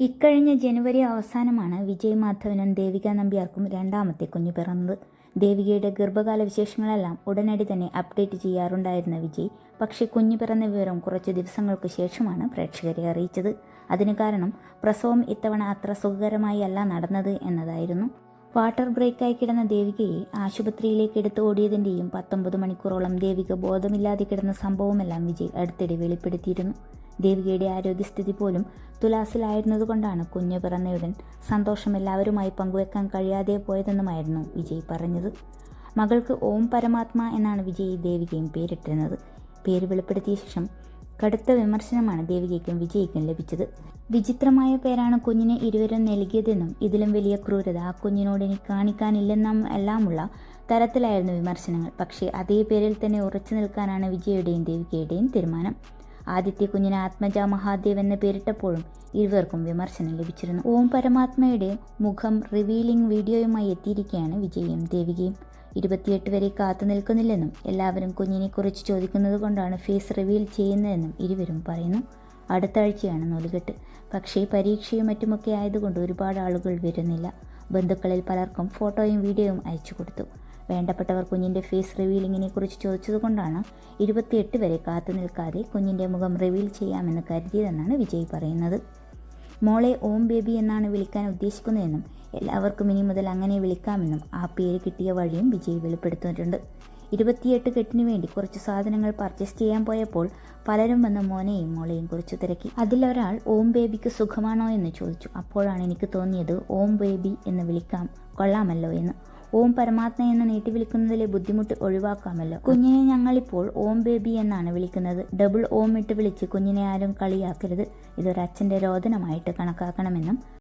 ഇക്കഴിഞ്ഞ ജനുവരി അവസാനമാണ് വിജയ് മാധവനും ദേവിക നമ്പ്യാർക്കും രണ്ടാമത്തെ കുഞ്ഞു പിറന്നത്. ദേവികയുടെ ഗർഭകാല വിശേഷങ്ങളെല്ലാം ഉടനടി തന്നെ അപ്ഡേറ്റ് ചെയ്യാറുണ്ടായിരുന്ന വിജയ് പക്ഷേ കുഞ്ഞു പിറന്ന വിവരം കുറച്ച് ദിവസങ്ങൾക്ക് ശേഷമാണ് പ്രേക്ഷകരെ അറിയിച്ചത്. അതിന് കാരണം പ്രസവം ഇത്തവണ അത്ര സുഖകരമായി അല്ല നടന്നത് എന്നതായിരുന്നു. വാട്ടർ ബ്രേക്കായി കിടന്ന ദേവികയെ ആശുപത്രിയിലേക്ക് എടുത്തു ഓടിയതിന്റെയും പത്തൊമ്പത് മണിക്കൂറോളം ദേവിക ബോധമില്ലാതെ കിടന്ന സംഭവമെല്ലാം വിജയ് അടുത്തിടെ വെളിപ്പെടുത്തിയിരുന്നു. ദേവികയുടെ ആരോഗ്യസ്ഥിതി പോലും തുലാസിലായിരുന്നതുകൊണ്ടാണ് കുഞ്ഞു പിറന്നയുടൻ സന്തോഷം എല്ലാവരുമായി പങ്കുവെക്കാൻ കഴിയാതെ പോയതെന്നുമായിരുന്നു വിജയ് പറഞ്ഞത്. മകൾക്ക് ഓം പരമാത്മ എന്നാണ് വിജയ് ദേവികയും പേരിട്ടിരുന്നത്. പേര് വെളിപ്പെടുത്തിയ ശേഷം കടുത്ത വിമർശനമാണ് ദേവികയ്ക്കും വിജയ്ക്കും ലഭിച്ചത്. വിചിത്രമായ പേരാണ് കുഞ്ഞിനെ ഇരുവരും നൽകിയതെന്നും ഇതിലും വലിയ ക്രൂരത ആ കുഞ്ഞിനോട് ഇനി കാണിക്കാനില്ലെന്നും എല്ലാമുള്ള തരത്തിലായിരുന്നു വിമർശനങ്ങൾ. പക്ഷേ അതേ പേരിൽ തന്നെ ഉറച്ചു നിൽക്കാനാണ് വിജയുടെയും ദേവികയുടെയും തീരുമാനം. ആദിത്യ കുഞ്ഞിന് ആത്മജ മഹാദേവ് എന്ന് പേരിട്ടപ്പോഴും ഇരുവർക്കും വിമർശനം ലഭിച്ചിരുന്നു. ഓം പരമാത്മയുടെ മുഖം റിവീലിംഗ് വീഡിയോയുമായി എത്തിയിരിക്കുകയാണ് വിജയും ദേവികയും. ഇരുപത്തിയെട്ട് വരെ കാത്തു നിൽക്കുന്നില്ലെന്നും എല്ലാവരും കുഞ്ഞിനെക്കുറിച്ച് ചോദിക്കുന്നത് കൊണ്ടാണ് ഫേസ് റിവീൽ ചെയ്യുന്നതെന്നും ഇരുവരും പറയുന്നു. അടുത്ത ആഴ്ചയാണ് നൂലുകെട്ട്. പക്ഷേ പരീക്ഷയും മറ്റുമൊക്കെ ആയതുകൊണ്ട് ഒരുപാട് ആളുകൾ വരുന്നില്ല. ബന്ധുക്കളിൽ പലർക്കും ഫോട്ടോയും വീഡിയോയും അയച്ചു കൊടുത്തു. വേണ്ടപ്പെട്ടവർ കുഞ്ഞിന്റെ ഫേസ് റിവീലിങ്ങിനെക്കുറിച്ച് ചോദിച്ചതുകൊണ്ടാണ് ഇരുപത്തിയെട്ട് വരെ കാത്തു നിൽക്കാതെ കുഞ്ഞിന്റെ മുഖം റിവീൽ ചെയ്യാമെന്ന് കരുതിയതെന്നാണ് വിജയ് പറയുന്നത്. മോളെ ഓം ബേബി എന്നാണ് വിളിക്കാൻ ഉദ്ദേശിക്കുന്നതെന്നും എല്ലാവർക്കും ഇനി മുതൽ അങ്ങനെ വിളിക്കാമെന്നും ആ പേര് കിട്ടിയ വഴിയും വിജയ് വെളിപ്പെടുത്തിയിട്ടുണ്ട് ഇരുപത്തിയെട്ട് കെട്ടിന് വേണ്ടി കുറച്ച് സാധനങ്ങൾ പർച്ചേസ് ചെയ്യാൻ പോയപ്പോൾ പലരും വന്ന് മോനെയും മോളെയും കുറിച്ച് തിരക്കി. അതിലൊരാൾ ഓം ബേബിക്ക് സുഖമാണോ? എന്ന് ചോദിച്ചു. അപ്പോഴാണ് എനിക്ക് തോന്നിയത് ഓം ബേബി എന്ന് വിളിക്കാം കൊള്ളാമല്ലോ എന്ന്. ഓം പരമാത്മ എന്ന് നീട്ടി വിളിക്കുന്നതിലെ ബുദ്ധിമുട്ട് ഒഴിവാക്കാമല്ലോ. കുഞ്ഞിനെ ഞങ്ങളിപ്പോൾ ഓം ബേബി എന്നാണ് വിളിക്കുന്നത്. ഡബിൾ ഓം ഇട്ട് വിളിച്ച് കുഞ്ഞിനെ ആരും കളിയാക്കരുത്. ഇതൊരച്ഛന്റെ രോദനമായിട്ട് കണക്കാക്കണമെന്നും